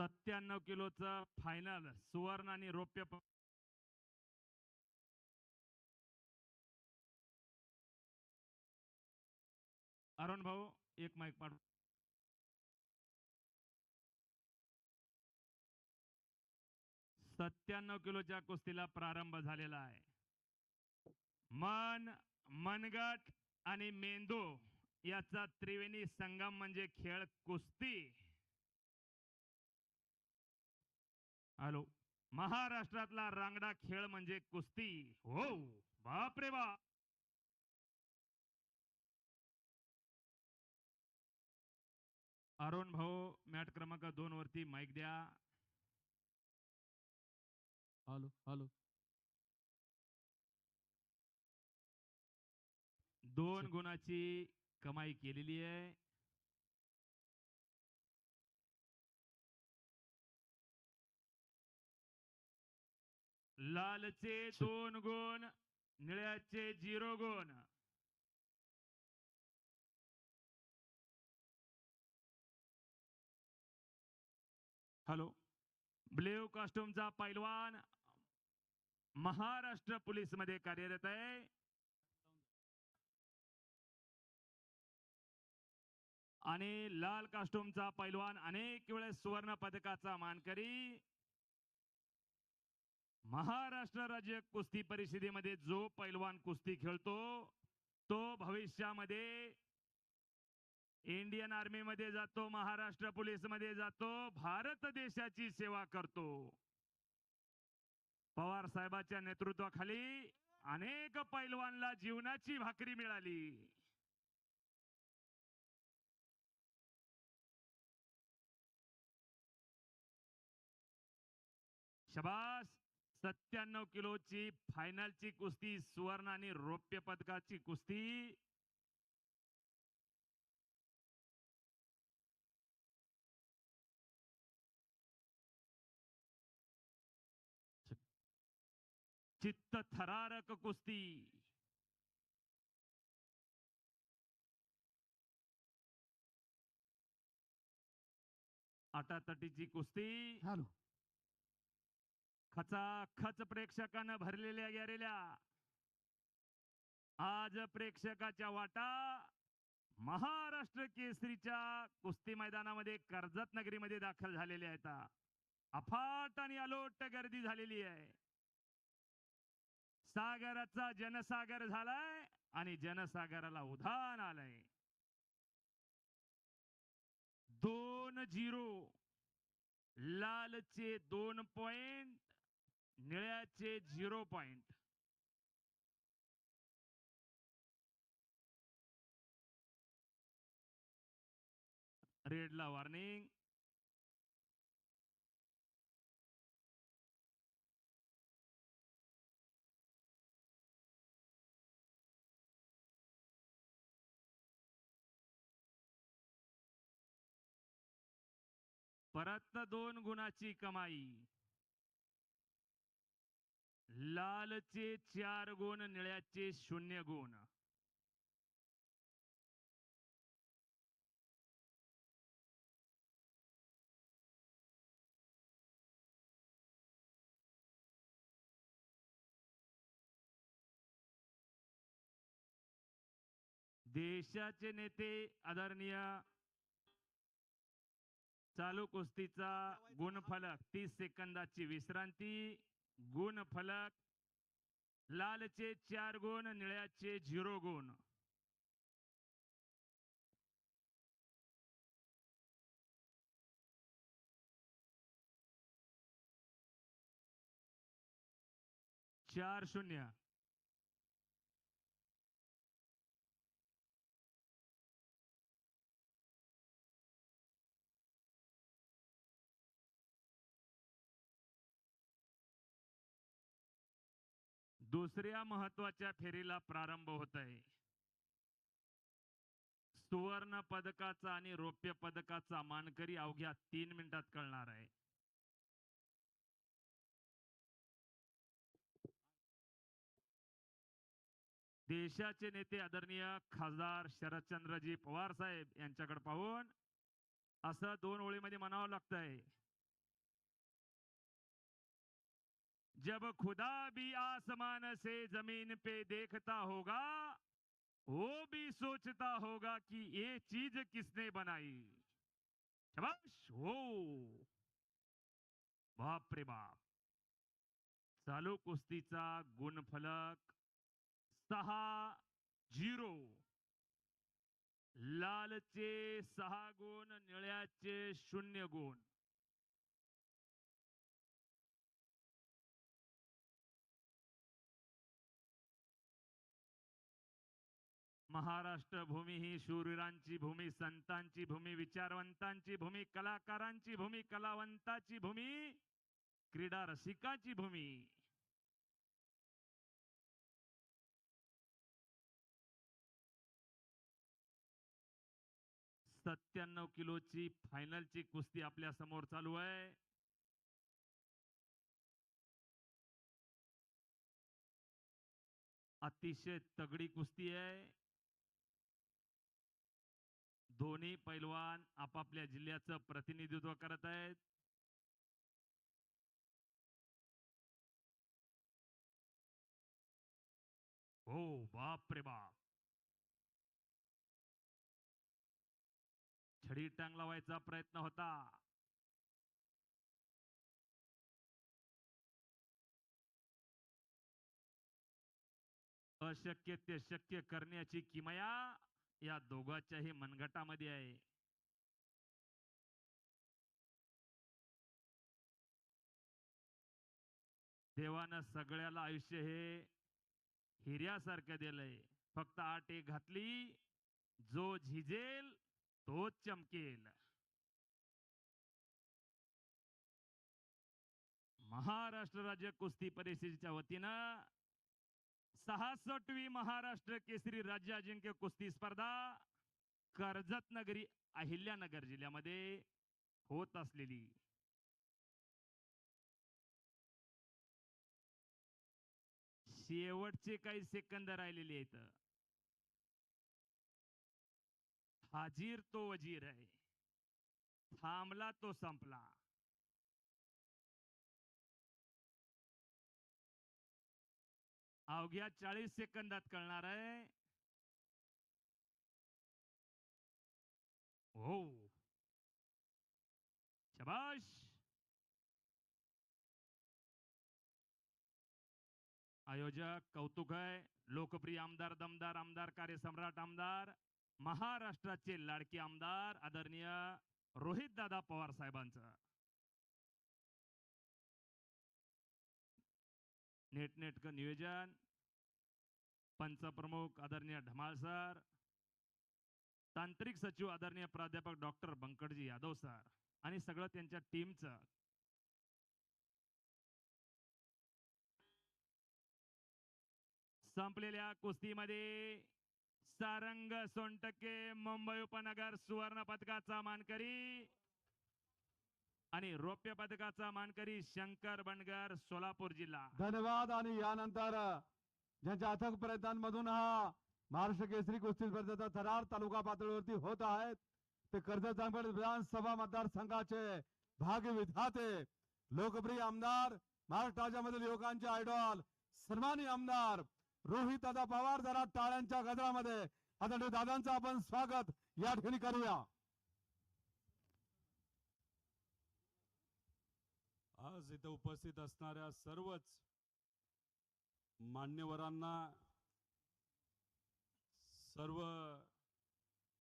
सत्त्याण्णव किलोचं फायनल सुवर्ण आणि रौप्य अरुण भाऊ एक माईक पाड सत्त्याण्णव किलोच्या कुस्तीला प्रारंभ झालेला आहे. मन मनगट आणि मेंदू याचा त्रिवेणी संगम म्हणजे खेळ कुस्ती. हॅलो महाराष्ट्रातला रांगडा खेळ म्हणजे कुस्ती. हो. बापरे बाप अरुण भाऊ मॅट क्रमांक दोन वरती माईक द्या. हॅलो हॅलो दोन गुणाची कमाई केलेली आहे. लालचे दोन गुण निळ्याचे झिरो गुण. हॅलो ब्ल्यू कॉस्ट्युमचा पैलवान महाराष्ट्र पोलीसमध्ये कार्यरत आहे. आणि लाल कास्टूमचा पैलवान अनेक वेळेस सुवर्ण पदकाचा मानकरी महाराष्ट्र राज्य कुस्ती परिषदेमध्ये जो पैलवान कुस्ती खेळतो तो भविष्यामध्ये इंडियन आर्मी मध्ये जातो महाराष्ट्र पोलीसमध्ये जातो भारत देशाची सेवा करतो. पवार साहेबाच्या नेतृत्वाखाली अनेक पैलवानला जीवनाची भाकरी मिळाली. शबास! सत्त्याण्णव किलोची फायनलची कुस्ती सुवर्ण आणि रौप्य पदकाची कुस्ती. चित्त थरारक कुस्ती. अटातटीची कुस्ती. हॅलो खचाखच प्रेक्षकानं भरलेल्या गेलेल्या आज प्रेक्षकाच्या वाटा महाराष्ट्र केसरीच्या कुस्ती मैदानामध्ये कर्जत नगरीमध्ये दाखल झालेल्या आहेत. अफाट आणि अलोट गर्दी झालेली आहे. सागराचा जनसागर झालाय आणि जनसागराला उधाण आलंय. दोन झिरो. लालचे दोन पॉइंट. निळ्याचे झिरो पॉइंट. रेडला वॉर्निंग. परत दोन गुणाची कमाई. लालचे चार गुण निळ्याचे शून्य गुण. देशाचे नेते आदरणीय चालू कुस्तीचा गुणफलक तीस सेकंदाची विश्रांती. गुण फलक लालचे चार गुण निळ्याचे झिरो गुण. चार शून्य. दुसऱ्या महत्त्वाच्या फेरीला प्रारंभ होत आहे. सुवर्ण पदकाचा आणि रौप्य पदकाचा मानकरी अवघ्या तीन मिनिटात कळणार आहे. देशाचे नेते आदरणीय खासदार शरदचंद्रजी पवार साहेब यांच्याकडे पाहून असं दोन ओळीमध्ये म्हणावं लागतंय. जब खुदा भी आसमान से जमीन पे देखता होगा वो भी सोचता होगा कि ये चीज किसने बनाई। शबाश! हो। बाप रे बाप। चालू कुस्तीचा गुणफलक सहा झिरो। लालचे सहा गुण निळ्याचे शून्य गुण। महाराष्ट्र भूमी ही शूरवीरांची भूमी संतांची भूमी विचारवंतांची भूमी कलाकारांची भूमी कलावंताची भूमी क्रीडा रसिकाची भूमी. सत्त्याण्णव किलोची फायनलची कुस्ती आपल्यासमोर चालू आहे. अतिशय तगडी कुस्ती आहे. दोन्ही पैलवान आपापल्या जिल्ह्याचं प्रतिनिधित्व करत आहेत. हो बाप रे बाप. छडी टांग लावायचा प्रयत्न होता. अशक्य ते शक्य करण्याची किमया या दोघांच्याही मनगटामध्ये आहे. देवानं सगळ्याला आयुष्य हे हिऱ्यासारखं दिलंय. फक्त आट एक घातली जो झिजेल तोच चमकेल. महाराष्ट्र राज्य कुस्ती परिषदेच्या वतीनं सहासष्टवी महाराष्ट्र केसरी राज्य अजिंक्य कुस्ती स्पर्धा कर्जत नगरी अहिल्यानगर जिल्ह्यामध्ये होत असलेली. शेवटचे काही सेकंद राहिलेले आहेत. हाजीर तो वजीर आहे. थांबला तो संपला. अवघ्या चाळीस सेकंदात कळणार आहे. हो. शबाश. आयोजक कौतुक आहे. लोकप्रिय आमदार दमदार आमदार कार्यसम्राट आमदार महाराष्ट्राचे लाडके आमदार आदरणीय रोहित दादा पवार साहेबांचं. नेटनेटकं नियोजन पंचप्रमुख आदरणीय ढमाळ सर तांत्रिक सचिव आदरणीय प्राध्यापक डॉक्टर बंकटजी यादव सर आणि सगळं त्यांच्या टीमचं संपलेल्या कुस्तीमध्ये सारंग सोनटक्के मुंबई उपनगर सुवर्ण पदकाचा मानकरी आणि रौप्य पदकाचा मानकरी शंकर बनगर सोलापूर जिल्हा. धन्यवाद आणि यानंतर ज्यांच्या अथक प्रयत्नांमधून हा महाराष्ट्र केसरी कुस्ती स्पर्धेचा थरार तालुका पातळीवरती होत आहेत ते कर्जत जामखेड विधानसभा मतदारसंघाचे भाग्य विधाते लोकप्रिय आमदार महाराष्ट्र राज्यामधील युवकांचे आयडॉल सन्मानी आमदार रोहित दादा पवार जरा टाळ्यांच्या गजरामध्ये. आता दादांचं आपण स्वागत या ठिकाणी करूया. आज इथं उपस्थित असणाऱ्या सर्वच मान्यवरांना सर्व